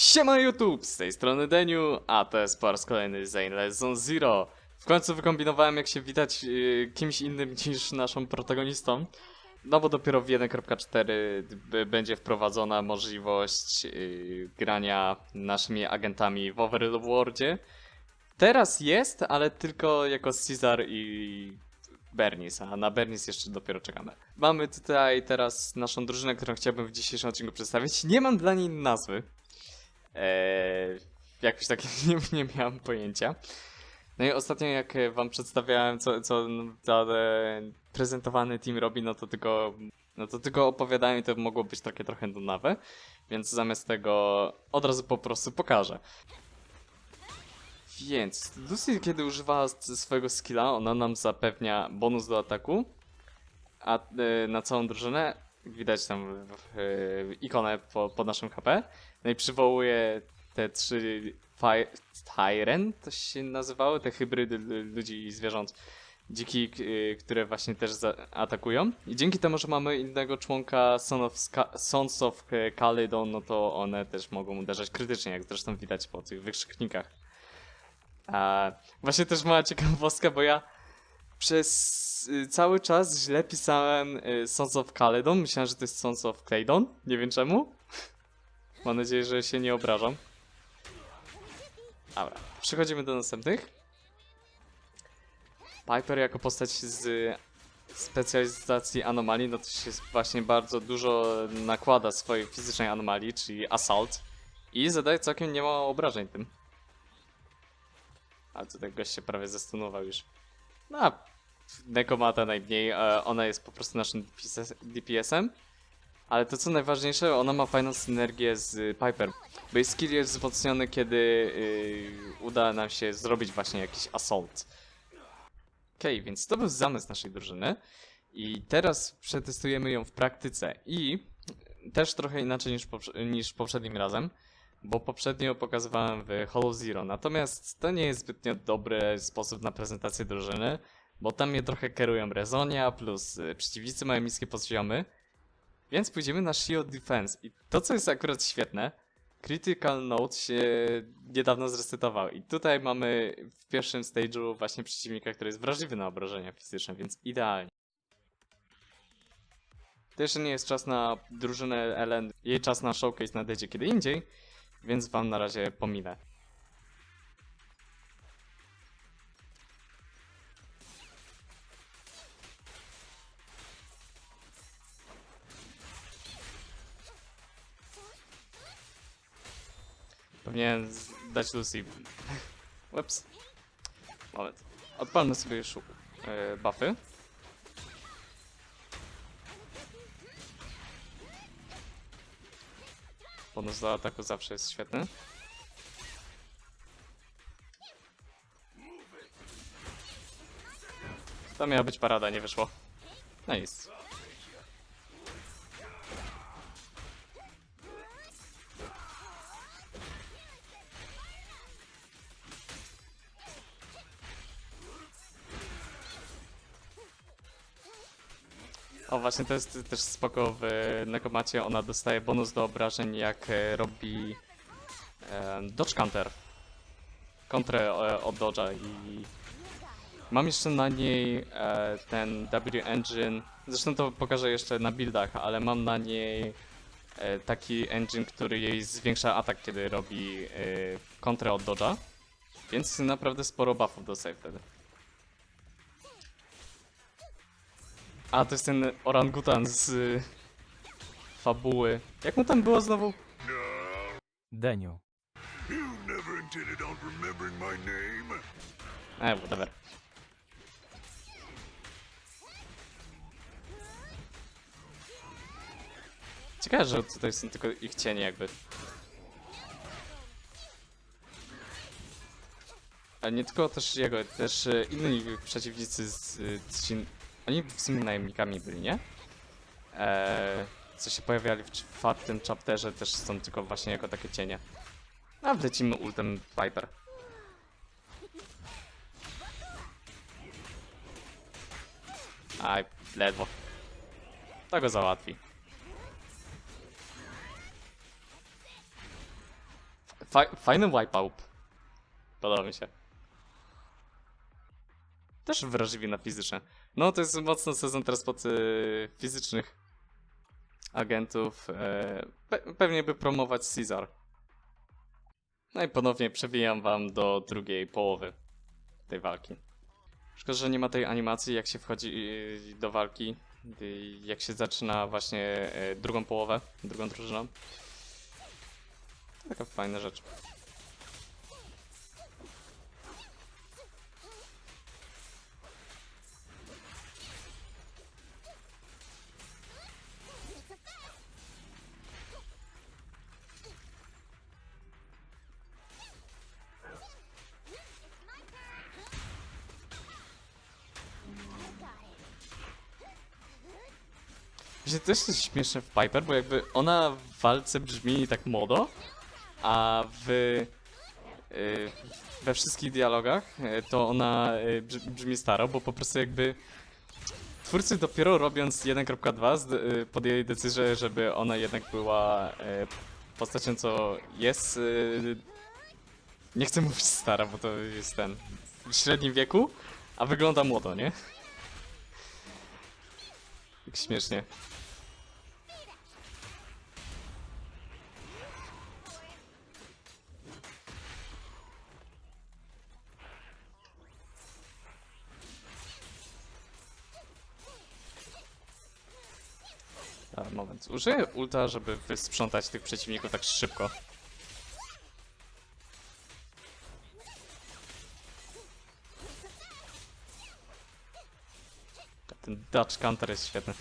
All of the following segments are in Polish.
Siema YouTube, z tej strony Deniu, a to jest po raz kolejny Zane Zero. W końcu wykombinowałem jak się witać yy, kimś innym niż naszą protagonistą. No bo dopiero w 1.4 b- będzie wprowadzona możliwość yy, grania naszymi agentami w Overlordzie. Teraz jest, ale tylko jako Caesar i Bernis, a na Bernis jeszcze dopiero czekamy. Mamy tutaj teraz naszą drużynę, którą chciałbym w dzisiejszym odcinku przedstawić. Nie mam dla niej nazwy. Eee, jakoś tak nie, nie miałem pojęcia. No i ostatnio jak e, wam przedstawiałem, co, co ten prezentowany team robi, no to tylko, no to tylko opowiadałem i to mogło być takie trochę nunawe, więc zamiast tego od razu po prostu pokażę. Więc Lucy, kiedy używa swojego skilla, ona nam zapewnia bonus do ataku, a e, na całą drużynę widać tam e, ikonę po, pod naszym HP. No i przywołuje te trzy Tyren, to się nazywały, te hybrydy ludzi i zwierząt dziki, y, które właśnie też atakują. I dzięki temu, że mamy innego członka Son of Sons of Calydon, no to one też mogą uderzać krytycznie, jak zresztą widać po tych wykrzyknikach. A właśnie też mała ciekawostka, bo ja przez y, cały czas źle pisałem y, Sons of Calydon. Myślałem, że to jest Sons of Claydon. Nie wiem czemu. Mam nadzieję, że się nie obrażam. Dobra, przechodzimy do następnych. Piper jako postać z specjalizacji anomalii, no to się właśnie bardzo dużo nakłada swojej fizycznej anomalii, czyli assault. I zadaje całkiem niemało obrażeń tym. A tutaj gość się prawie zastunował już. No, a Nekomata najmniej, e, ona jest po prostu naszym DPS DPS-em. Ale to co najważniejsze, ona ma fajną synergię z Piper. Bo jej skill jest wzmocniony, kiedy yy, uda nam się zrobić właśnie jakiś assault. Okej, więc to był zamysł naszej drużyny. I teraz przetestujemy ją w praktyce. I też trochę inaczej niż, poprze- niż poprzednim razem. Bo poprzednio pokazywałem w Hollow Zero. Natomiast to nie jest zbytnio dobry sposób na prezentację drużyny. Bo tam mnie trochę kierują Rezonia, plus y, przeciwnicy mają niskie poziomy. Więc pójdziemy na Shield Defense. I to, co jest akurat świetne, Critical Note się niedawno zresetował. I tutaj mamy w pierwszym stage'u właśnie przeciwnika, który jest wrażliwy na obrażenia fizyczne, więc idealnie. To jeszcze nie jest czas na drużynę Ellen, jej czas na showcase nadejdzie kiedy indziej, więc wam na razie pominę. Dać Lucy. Ups. Moment. Odpalmy sobie już yy, buffy. Bonus ataku zawsze jest świetny. To miała być parada, nie wyszło. No Nice. Właśnie, to jest też spoko w Nekomacie, ona dostaje bonus do obrażeń jak e, robi e, Dodge Counter. Kontrę e, od Dodge'a i mam jeszcze na niej e, ten W Engine, zresztą to pokażę jeszcze na buildach, ale mam na niej e, taki engine, który jej zwiększa atak, kiedy robi e, kontrę od Dodge'a, więc naprawdę sporo buffów dostaje wtedy. A, to jest ten orangutan z y, fabuły. Jak mu tam było znowu? Deniu. You never intended on remembering my name. E, whatever. Ciekawe, że tutaj są tylko ich cienie jakby. Ale nie tylko też jego, też e, inni przeciwnicy z... e, ci- Oni w sumie najemnikami byli, nie? Eee, co się pojawiali w czwartym chapterze też są tylko właśnie jako takie cienie. A wlecimy ultem Viper. Aj, ledwo. To go załatwi. Fa fajny wipeout. Podoba mi się. Też wrażliwi na fizyczne. No to jest mocno sezon teraz pod y, fizycznych agentów. E, pe pewnie by promować Caesar. No i ponownie przewijam wam do drugiej połowy tej walki. Szkoda, że nie ma tej animacji, jak się wchodzi y, do walki, jak się zaczyna właśnie y, drugą połowę, drugą drużyną. Taka fajna rzecz. Też jest śmieszne w Piper, bo jakby ona w walce brzmi tak młodo, a w, y, we wszystkich dialogach y, to ona y, brz- brzmi staro, bo po prostu jakby twórcy dopiero robiąc 1.2 zd- y, podjęli decyzję, żeby ona jednak była postacią, co jest... Nie chcę mówić stara, bo to jest ten... w średnim wieku, a wygląda młodo, nie? Tak śmiesznie. A, moment. Użyję ulta, żeby wysprzątać tych przeciwników tak szybko. Ten Dutch Counter jest świetny.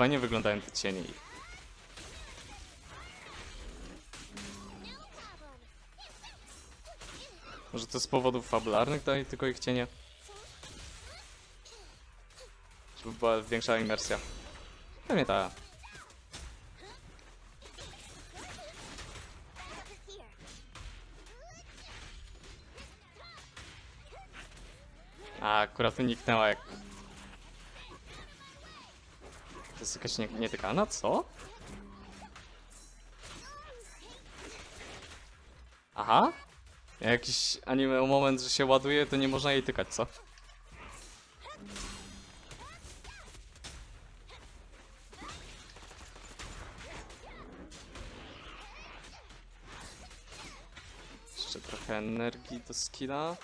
Fajnie wyglądają te cienie. Może to z powodów fabularnych daje tylko ich cienie? Żeby była większa imersja. Pewnie tak. A, akurat wyniknęła jak... To jest jakaś nie, nietykalna? Co? Aha. Jakiś anime moment, że się ładuje, to nie można jej tykać, co? Jeszcze trochę energii do skilla.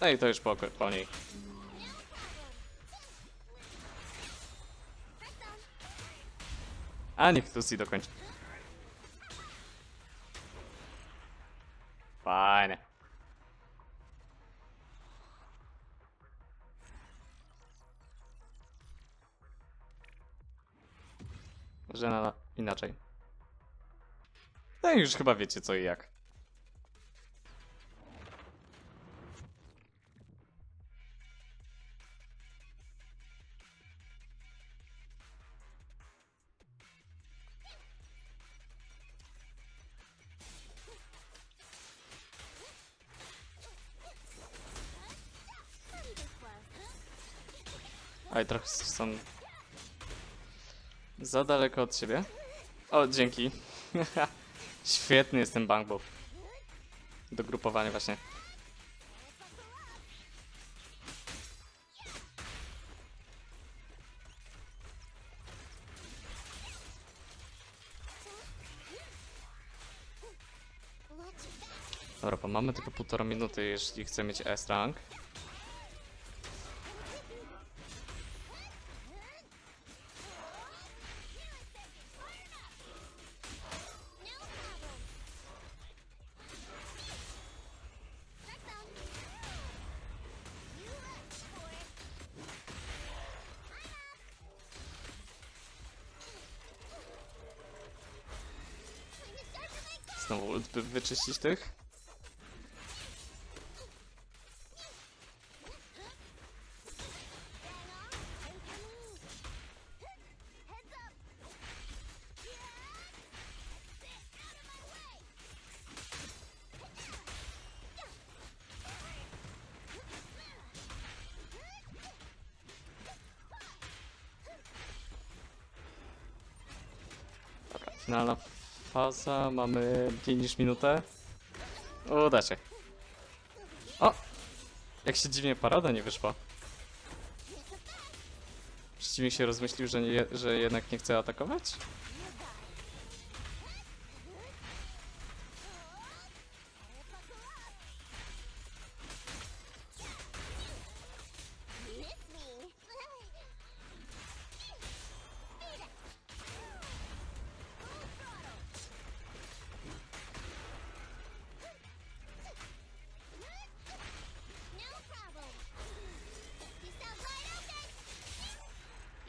No i to już po, po niej. A niech Lucy dokończy. Fajne. Że na, inaczej. No i już chyba wiecie co i jak. Aj, trochę są za daleko od siebie. O, dzięki. Świetny jest ten. Do grupowania właśnie. Dobra, mamy tylko półtora minuty, jeśli chcę mieć S-rank. wyczyścić tych? Dobra, finalna faza, mamy mniej niż minutę. Uda się. O! Jak się dziwnie parada nie wyszła. Przeciwnik się rozmyślił, że, nie, że jednak nie chce atakować?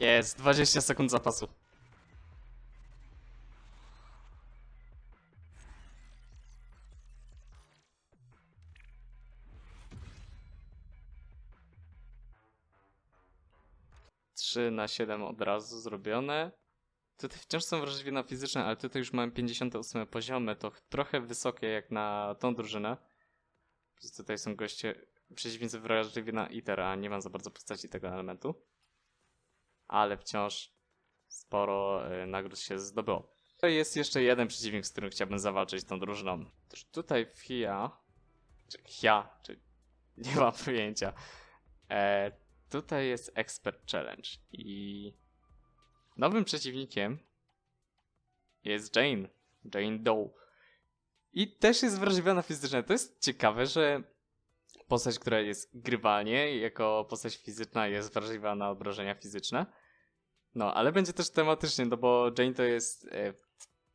Jest, 20 sekund zapasu. Trzy na 7 od razu zrobione. Tutaj wciąż są wrażliwi na fizyczne, ale tutaj już mamy 58 poziomy, to trochę wysokie jak na tą drużynę. Tutaj są goście, przeciwnicy wrażliwi na ITER, a nie ma za bardzo postaci tego elementu ale wciąż sporo y, nagród się zdobyło. To jest jeszcze jeden przeciwnik, z którym chciałbym zawalczyć tą drużyną. Otóż tutaj Fia, czy Hia, czy nie mam pojęcia. E, tutaj jest Expert Challenge i nowym przeciwnikiem jest Jane, Jane Doe. I też jest wrażliwiona fizycznie. To jest ciekawe, że postać, która jest grywalnie jako postać fizyczna jest wrażliwa na obrażenia fizyczne. No, ale będzie też tematycznie, no bo Jane to jest e,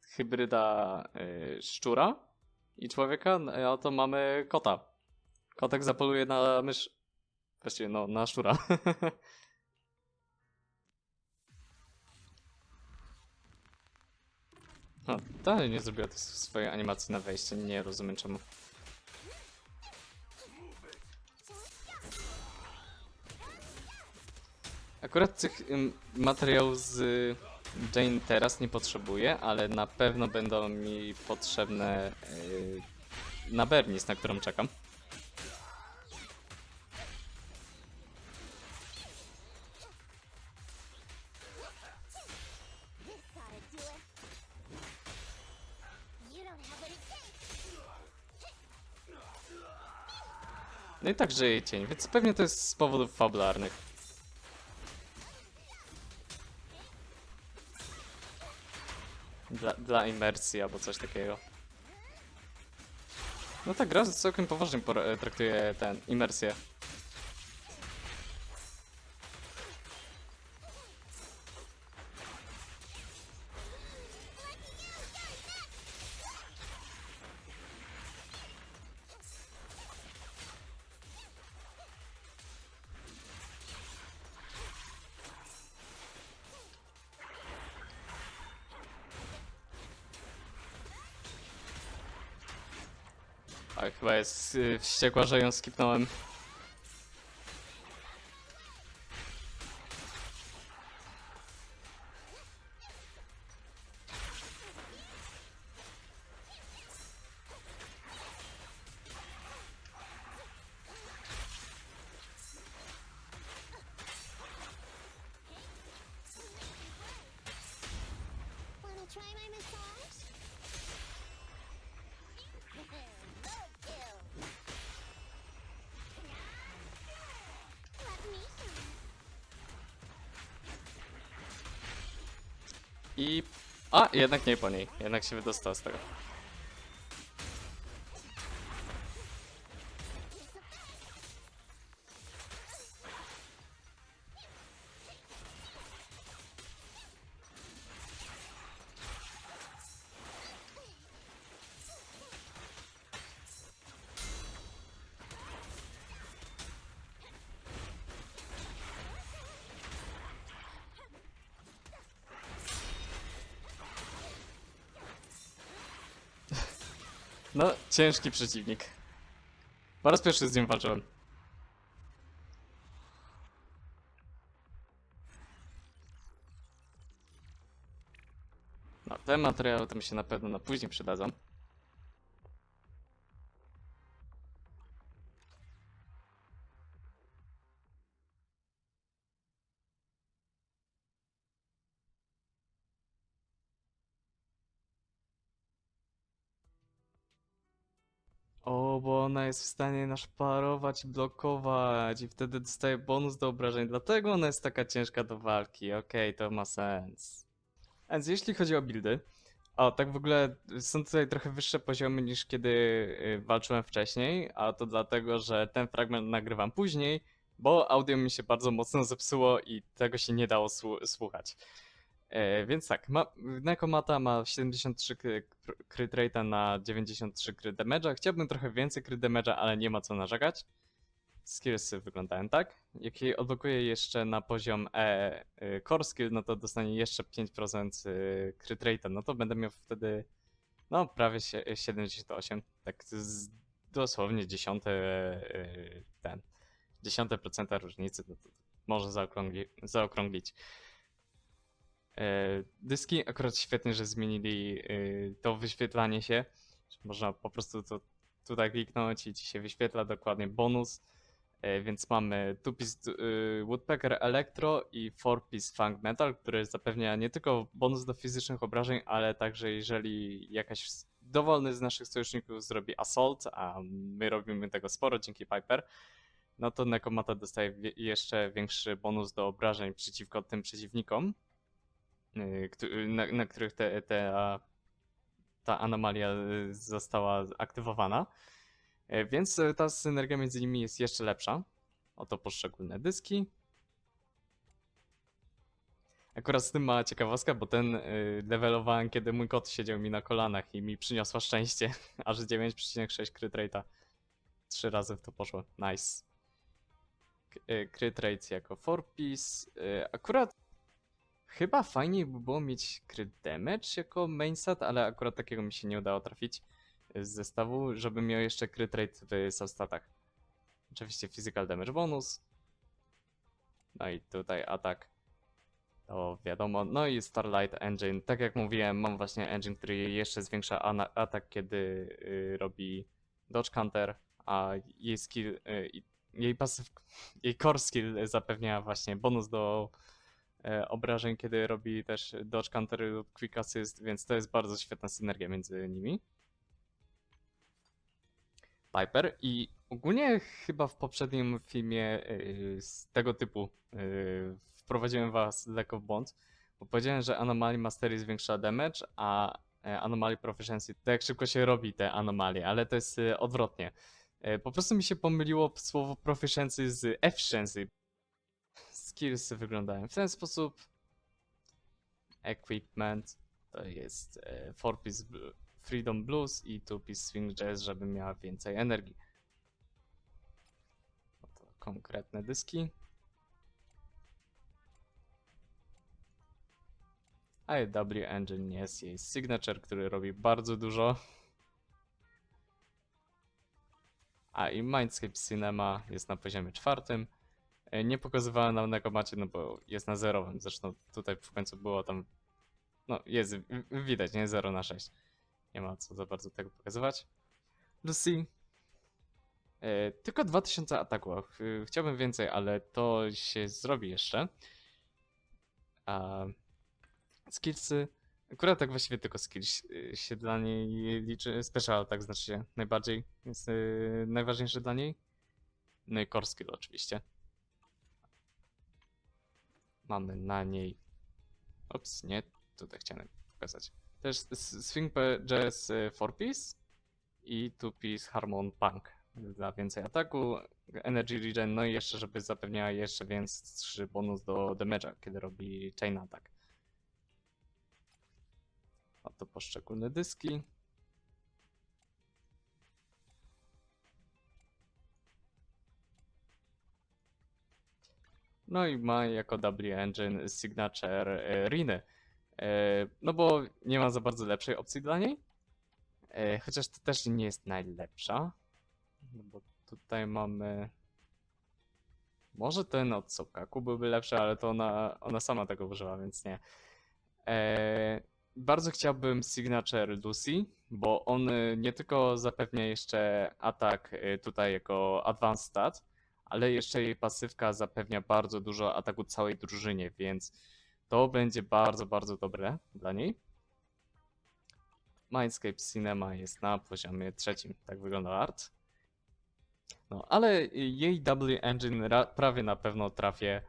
hybryda e, szczura i człowieka, no, a to mamy kota. Kotek zapoluje na mysz. Właściwie, no, na szczura. No, dalej nie zrobiła tej swojej animacji na wejście, nie rozumiem czemu. Akurat tych materiałów z y, Jane teraz nie potrzebuję, ale na pewno będą mi potrzebne y, na Bernis, na którą czekam. No i tak żyje cień, więc pewnie to jest z powodów fabularnych. Dla, imersji albo coś takiego. No ta gra całkiem poważnie e, traktuje ten imersję. A chyba jest y, wściekła, że ją skipnąłem. Wanna try my massage? I... A, jednak nie po niej. Jednak się wydostała z tego. No, ciężki przeciwnik. Po raz pierwszy z nim walczyłem. No, te materiały to mi się na pewno na później przydadzą. O, bo ona jest w stanie naszparować i blokować i wtedy dostaje bonus do obrażeń, dlatego ona jest taka ciężka do walki. Okej, to ma sens. Więc jeśli chodzi o buildy, o, tak w ogóle są tutaj trochę wyższe poziomy niż kiedy y, walczyłem wcześniej, a to dlatego, że ten fragment nagrywam później, bo audio mi się bardzo mocno zepsuło i tego się nie dało słu- słuchać. E, więc tak, ma, Nekomata ma 73 kry- kr- crit rate'a na 93 crit damage'a. Chciałbym trochę więcej crit damage'a, ale nie ma co narzekać. Skillsy wyglądają tak. Jak jej odblokuję jeszcze na poziom E y, core skill, no to dostanie jeszcze 5% y, crit rate'a. No to będę miał wtedy no prawie sie- 78. Tak z, dosłownie dziesiąte y, ten dziesiąte procenta różnicy. To, to może zaokrągli, zaokrąglić. E, Dyski akurat świetnie, że zmienili y, to wyświetlanie się. Można po prostu to tutaj kliknąć i ci się wyświetla dokładnie bonus. E, Więc mamy two-piece y, Woodpecker Electro i four-piece Funk Metal, który zapewnia nie tylko bonus do fizycznych obrażeń, ale także jeżeli jakaś dowolny z naszych sojuszników zrobi assault, a my robimy tego sporo dzięki Piper, no to Nekomata dostaje jeszcze większy bonus do obrażeń przeciwko tym przeciwnikom, na, na których te, te, ta anomalia y, została aktywowana. E, Więc e, ta synergia między nimi jest jeszcze lepsza. Oto poszczególne dyski. Akurat z tym mała ciekawostka, bo ten y, levelowałem, kiedy mój kot siedział mi na kolanach i mi przyniosła szczęście. Aż 9,6 crit rate'a. Trzy razy w to poszło. Nice. Y, Crit rate jako 4-piece. Y, Akurat chyba fajniej by było mieć crit damage jako main set, ale akurat takiego mi się nie udało trafić z zestawu, żeby miał jeszcze crit rate w substatach. Oczywiście physical damage bonus. No i tutaj atak. To wiadomo. No i Starlight Engine. Tak jak mówiłem, mam właśnie engine, który jeszcze zwiększa atak, kiedy y, robi dodge counter, a jej skill, y, jej pasyw, jej core skill zapewnia właśnie bonus do obrażeń, kiedy robi też dodge counter lub quick assist, więc to jest bardzo świetna synergia między nimi. Piper i ogólnie chyba w poprzednim filmie y, z tego typu y, wprowadziłem was lekko w błąd, bo powiedziałem, że Anomaly Mastery zwiększa damage, a e, Anomaly Proficiency to jak szybko się robi te anomalie, ale to jest odwrotnie. E, Po prostu mi się pomyliło słowo Proficiency z Efficiency. Skillsy wyglądają w ten sposób. Equipment to jest 4-piece Freedom Blues i two-piece Swing Jazz, żeby miała więcej energii. Oto konkretne dyski. AEW Engine jest jej signature, który robi bardzo dużo. A i Mindscape Cinema jest na poziomie czwartym. E, Nie pokazywałem nam na komacie, no bo jest na zerowym. Zresztą tutaj w końcu było tam. No, jest widać, nie? 0 na 6. Nie ma co za bardzo tego pokazywać. Lucy. E, tylko 2000 ataku. E, Chciałbym więcej, ale to się zrobi jeszcze. A skillsy. Akurat tak właściwie tylko skills e, się dla niej liczy. Special tak znaczy się najbardziej. Jest najważniejszy dla niej. No i core skill oczywiście. Mamy na niej. Ops, nie. Tutaj chciałem pokazać. Też s- Swing P- Jazz 4-piece i 2-piece Harmon Punk dla więcej ataku, Energy Regen, no i jeszcze, żeby zapewniała jeszcze większy bonus do damage'a, kiedy robi Chain Attack. Oto poszczególne dyski. No i ma jako W Engine Signature e, Riny. E, No bo nie ma za bardzo lepszej opcji dla niej. E, Chociaż to też nie jest najlepsza. No bo tutaj mamy. Może ten od Sokaku byłby lepszy, ale to ona, ona sama tego używa, więc nie. Bardzo chciałbym Signature Lucy, bo on nie tylko zapewnia jeszcze atak tutaj jako advanced stat, ale jeszcze jej pasywka zapewnia bardzo dużo ataku całej drużynie, więc to będzie bardzo, bardzo dobre dla niej. Mindscape Cinema jest na poziomie trzecim. Tak wygląda art. No, ale jej W Engine ra- prawie na pewno trafię.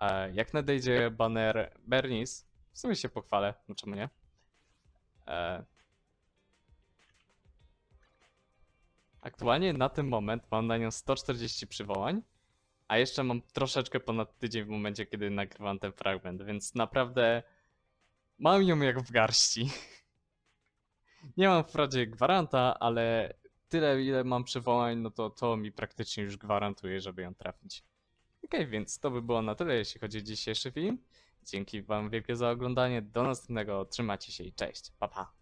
E, jak nadejdzie banner Bernice, w sumie się pochwalę, no czemu nie? Aktualnie na ten moment mam na nią 140 przywołań, a jeszcze mam troszeczkę ponad tydzień w momencie, kiedy nagrywam ten fragment, więc naprawdę mam ją jak w garści. Nie mam wprawdzie gwaranta, ale tyle ile mam przywołań, no to to mi praktycznie już gwarantuje, żeby ją trafić. Okej, więc to by było na tyle, jeśli chodzi o dzisiejszy film. Dzięki wam wielkie za oglądanie, do następnego, trzymajcie się i cześć, pa pa.